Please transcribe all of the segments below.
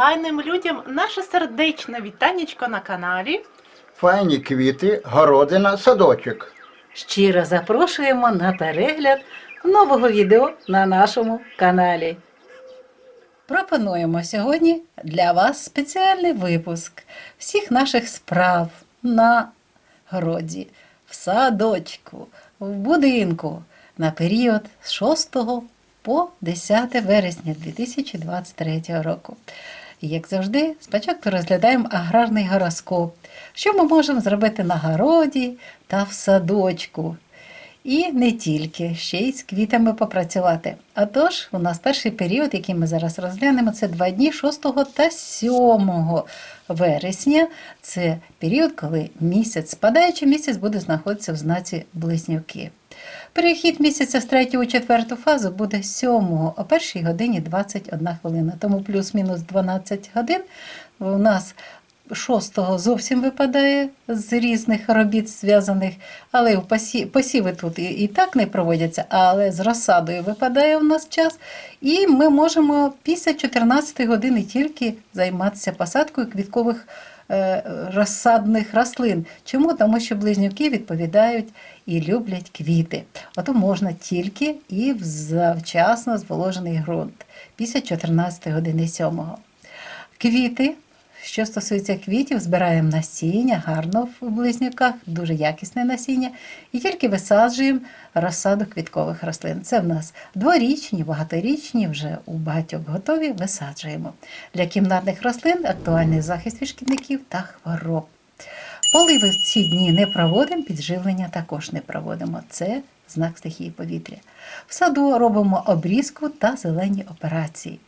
файним людям наше сердечне вітанечко на каналі. Файні квіти, городина, садочок. Щиро запрошуємо на перегляд нового відео на нашому каналі. Пропонуємо сьогодні для вас спеціальний випуск всіх наших справ на городі, в садочку, в будинку на період з 6 по 10 вересня 2023 року. І, як завжди, спочатку розглядаємо аграрний гороскоп, що ми можемо зробити на городі та в садочку. І не тільки, ще й з квітами попрацювати. А у нас перший період, який ми зараз розглянемо, це два дні 6 та 7 вересня. Це період, коли місяць, спадаючий місяць буде знаходитися в знаці близнюки. Перехід місяця з 3 у 4 фазу буде 7 о 1 годині 21 хвилина. Тому плюс-мінус 12 годин у нас 6-го зовсім випадає з різних робіт зв'язаних, але посіви тут і, так не проводяться, але з розсадою випадає у нас час. І ми можемо після 14 години тільки займатися посадкою квіткових розсадних рослин. Чому? Тому що близнюки відповідають і люблять квіти. Ото можна тільки і в завчасно зволожений ґрунт після 14 години 7. Квіти. Що стосується квітів, збираємо насіння гарно в близнюках, дуже якісне насіння, і тільки висаджуємо розсаду квіткових рослин. Це в нас дворічні, багаторічні, вже у багатьох готові висаджуємо. Для кімнатних рослин актуальний захист від шкідників та хвороб. Поливи в ці дні не проводимо, підживлення також не проводимо. Це знак стихії повітря. В саду робимо обрізку та зелені операції.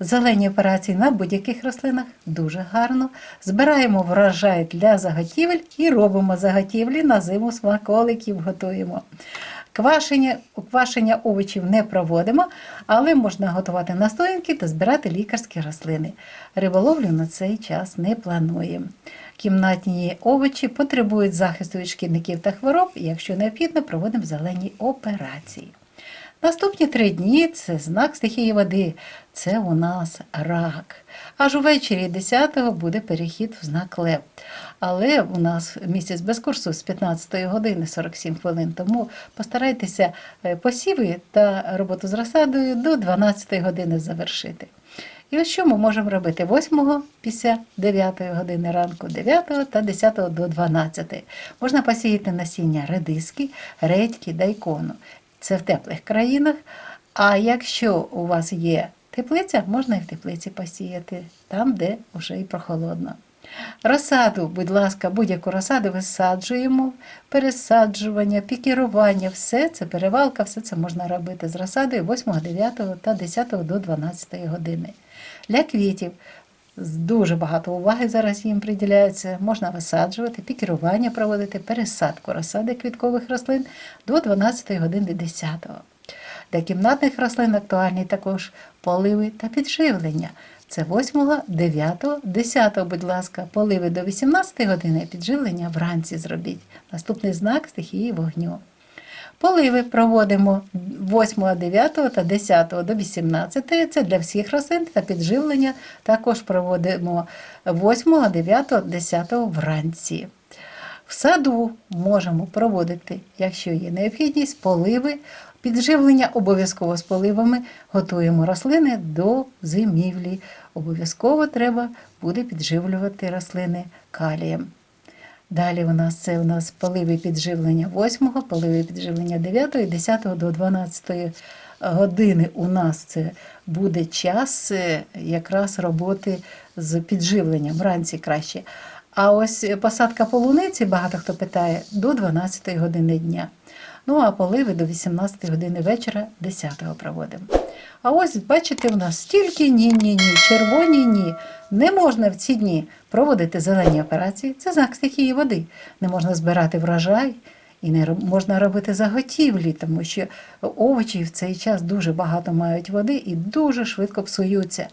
Зелені операції на будь-яких рослинах дуже гарно. Збираємо врожай для заготівель і робимо заготівлі на зиму смаколиків готуємо. Квашення, квашення овочів не проводимо, але можна готувати настоянки та збирати лікарські рослини. Риболовлю на цей час не плануємо. Кімнатні овочі потребують захисту від шкідників та хвороб, і якщо необхідно, проводимо зелені операції. Наступні три дні це знак стихії води. Це у нас рак. Аж увечері 10-го буде перехід в знак Лев. Але у нас місяць без курсу з 15 години 47 хвилин. Тому постарайтеся е, посіви та роботу з розсадою до 12 години завершити. І ось що ми можемо робити 8 після 9 години ранку, 9 та 10 до 12. Можна посіяти насіння редиски, редьки, дайкону. Це в теплих країнах. А якщо у вас є теплиця, можна і в теплиці посіяти, там, де вже і прохолодно. Розсаду, будь ласка, будь-яку розсаду висаджуємо, пересаджування, пікірування, все це перевалка, все це можна робити з розсадою 8, 9 та 10 до 12 години. Для квітів дуже багато уваги зараз їм приділяється. Можна висаджувати, пікірування проводити, пересадку розсади квіткових рослин до 12 години 10. Для кімнатних рослин актуальні також поливи та підживлення. Це 8, 9, 10, будь ласка, поливи до 18 години, підживлення вранці зробіть. Наступний знак стихії вогню. Поливи проводимо 8, 9 та 10 до 18. Це для всіх рослин та підживлення також проводимо 8, 9, 10 вранці. В саду можемо проводити, якщо є необхідність, поливи, підживлення обов'язково з поливами. Готуємо рослини до зимівлі. Обов'язково треба буде підживлювати рослини калієм. Далі у нас це у нас поливи підживлення 8, поливи підживлення 9, 10 до 12 години у нас це буде час е, якраз роботи з підживленням, вранці краще. А ось посадка полуниці, багато хто питає, до 12 години дня. Ну а поливи до 18 години вечора 10-го проводимо. А ось бачите, у нас стільки ні, ні, ні, червоні ні. Не можна в ці дні проводити зелені операції. Це знак стихії води. Не можна збирати врожай і не можна робити заготівлі, тому що овочі в цей час дуже багато мають води і дуже швидко псуються.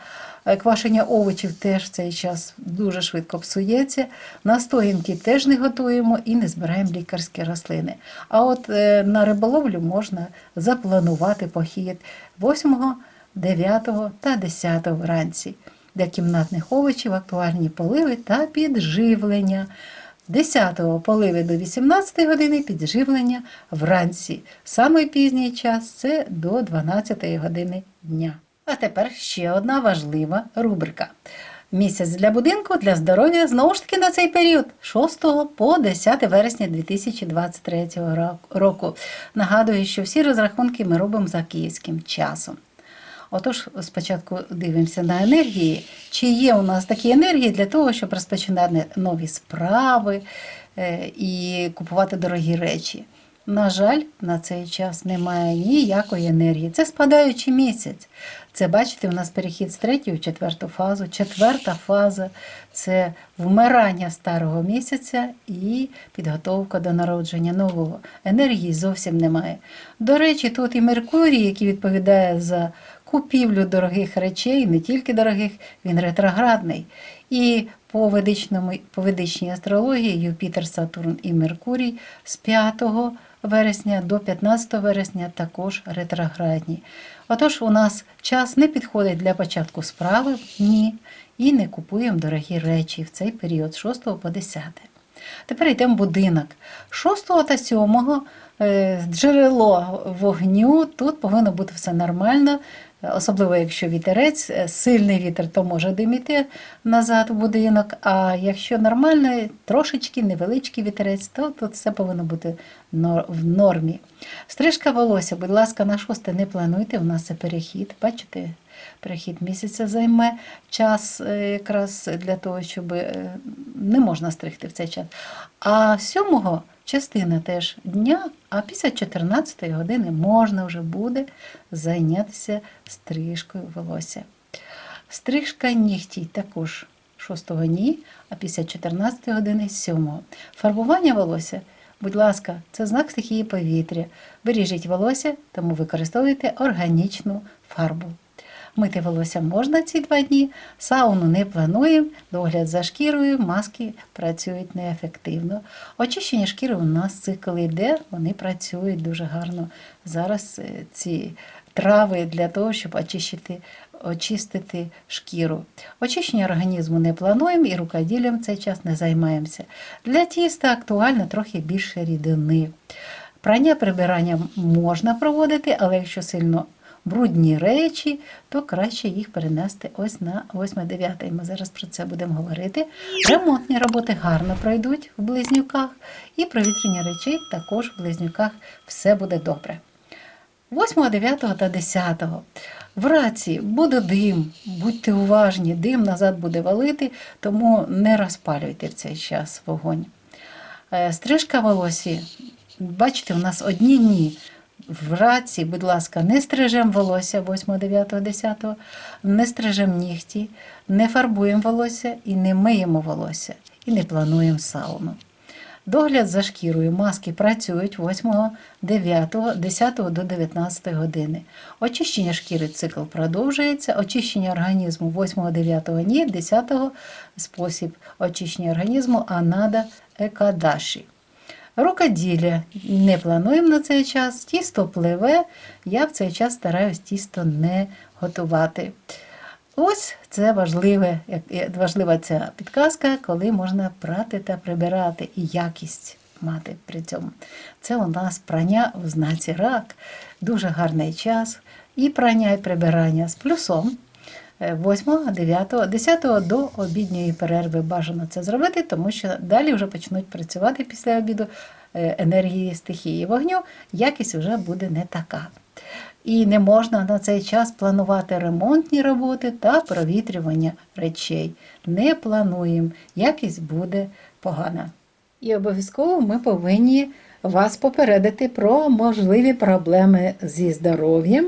Е, Квашення овочів теж в цей час дуже швидко псується. Настоянки теж не готуємо і не збираємо лікарські рослини. А от е, на риболовлю можна запланувати похід 8, 9 та 10 вранці. Для кімнатних овочів, актуальні поливи та підживлення. 10-го поливи до 18 години підживлення вранці. Самий пізній час це до 12 години дня. А тепер ще одна важлива рубрика. Місяць для будинку для здоров'я знову ж таки на цей період 6 по 10 вересня 2023 року. Нагадую, що всі розрахунки ми робимо за київським часом. Отож, спочатку дивимося на енергії, чи є у нас такі енергії для того, щоб розпочинати нові справи е, і купувати дорогі речі. На жаль, на цей час немає ніякої енергії. Це спадаючий місяць. Це, бачите, у нас перехід з третьої в четверту фазу. Четверта фаза це вмирання старого місяця і підготовка до народження нового. Енергії зовсім немає. До речі, тут і Меркурій, який відповідає за купівлю дорогих речей, не тільки дорогих, він ретроградний. І по, ведичному, по ведичній астрології Юпітер, Сатурн і Меркурій з 5 вересня до 15 вересня також ретроградні. Отож, у нас час не підходить для початку справи, ні, і не купуємо дорогі речі в цей період з 6 по 10. Тепер йдемо в будинок. 6 та 7 е, джерело вогню, тут повинно бути все нормально, особливо якщо вітерець, е, сильний вітер, то може диміти назад в будинок. А якщо нормально, трошечки невеличкий вітерець, то тут все повинно бути в нормі. Стрижка волосся, будь ласка, на шосте не плануйте, у нас це перехід. Бачите, перехід місяця займе час е, якраз для того, щоб е, не можна стригти в цей час. А сьомого частина теж дня, а після 14 години можна вже буде зайнятися стрижкою волосся. Стрижка нігтій також 6-го ні, а після 14 години 7-го. Фарбування волосся, будь ласка, це знак стихії повітря. Бережіть волосся, тому використовуйте органічну фарбу. Мити волосся можна ці два дні, сауну не плануємо, догляд за шкірою, маски працюють неефективно. Очищення шкіри у нас цикл йде, вони працюють дуже гарно. Зараз е, ці трави для того, щоб очистити, очистити шкіру. Очищення організму не плануємо і рукоділлям цей час не займаємося. Для тіста актуально трохи більше рідини. Прання прибирання можна проводити, але якщо сильно брудні речі, то краще їх перенести ось на 8-9. Ми зараз про це будемо говорити. Ремонтні роботи гарно пройдуть в близнюках, і провітрення речей також в близнюках все буде добре. 8, 9 та 10. В раці буде дим, будьте уважні, дим назад буде валити, тому не розпалюйте в цей час вогонь. Е, Стрижка волосі. Бачите, у нас одні дні. В раці, будь ласка, не стрижемо волосся 8, 9, 10, не стрижемо нігті, не фарбуємо волосся і не миємо волосся, і не плануємо сауну. Догляд за шкірою маски працюють 8, 9, 10 до 19 години. Очищення шкіри цикл продовжується, очищення організму 8, 9 ні, 10 спосіб очищення організму Анада Екадаші. Рукоділля не плануємо на цей час, тісто пливе, я в цей час стараюсь тісто не готувати. Ось це важливе, важлива ця підказка, коли можна прати та прибирати і якість мати при цьому. Це у нас прання в знаці рак, дуже гарний час. І прання, і прибирання з плюсом. 8, 9, 10 до обідньої перерви бажано це зробити, тому що далі вже почнуть працювати після обіду е, енергії стихії вогню, якість вже буде не така. І не можна на цей час планувати ремонтні роботи та провітрювання речей. Не плануємо, якість буде погана. І обов'язково ми повинні вас попередити про можливі проблеми зі здоров'ям.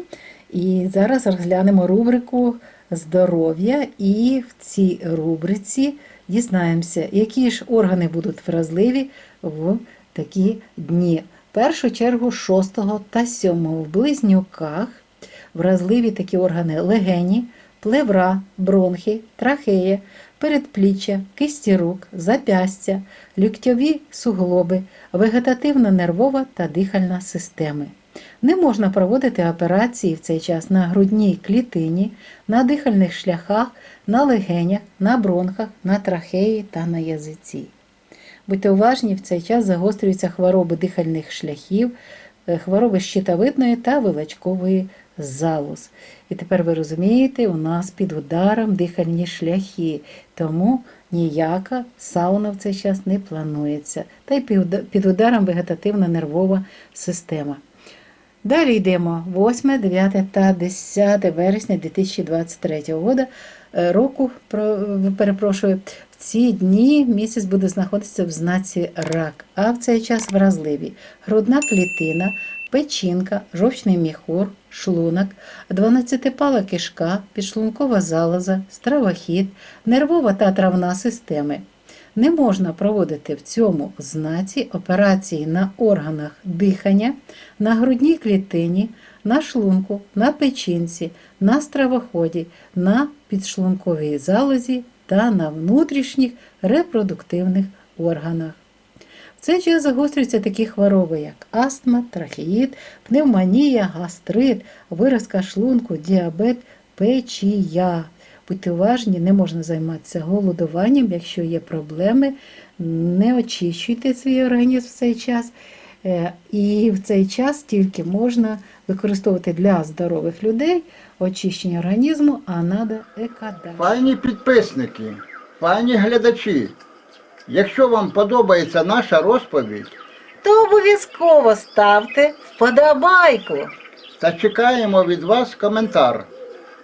І зараз розглянемо рубрику здоров'я, і в цій рубриці дізнаємося, які ж органи будуть вразливі в такі дні. В першу чергу 6 та 7 в близнюках вразливі такі органи легені, плевра, бронхи, трахея, передпліччя, кисті рук, запястя, ліктьові суглоби, вегетативно-нервова та дихальна системи. Не можна проводити операції в цей час на грудній клітині, на дихальних шляхах, на легенях, на бронхах, на трахеї та на язиці. Будьте уважні, в цей час загострюються хвороби дихальних шляхів, е, хвороби щитовидної та вилачкової залоз. І тепер ви розумієте, у нас під ударом дихальні шляхи, тому ніяка сауна в цей час не планується. Та й під- ударом вегетативна нервова система. Далі йдемо 8, 9 та 10 вересня 2023 года, е, року. Перепрошую, в ці дні місяць буде знаходитися в знаці рак, а в цей час вразливі грудна клітина, печінка, жовчний міхур, шлунок, 12-пала кишка, підшлункова залоза, стравохід, нервова та травна системи. Не можна проводити в цьому знаці операції на органах дихання, на грудній клітині, на шлунку, на печінці, на стравоході, на підшлунковій залозі та на внутрішніх репродуктивних органах. В цей час загострюються такі хвороби, як астма, трахеїд, пневмонія, гастрит, виразка шлунку, діабет, печія. Будьте уважні, не можна займатися голодуванням, якщо є проблеми, не очищуйте свій організм в цей час. Е, І в цей час тільки можна використовувати для здорових людей очищення організму, а надо екодар. Файні підписники, файні глядачі. Якщо вам подобається наша розповідь, То обов'язково ставте вподобайку. та чекаємо від вас коментар.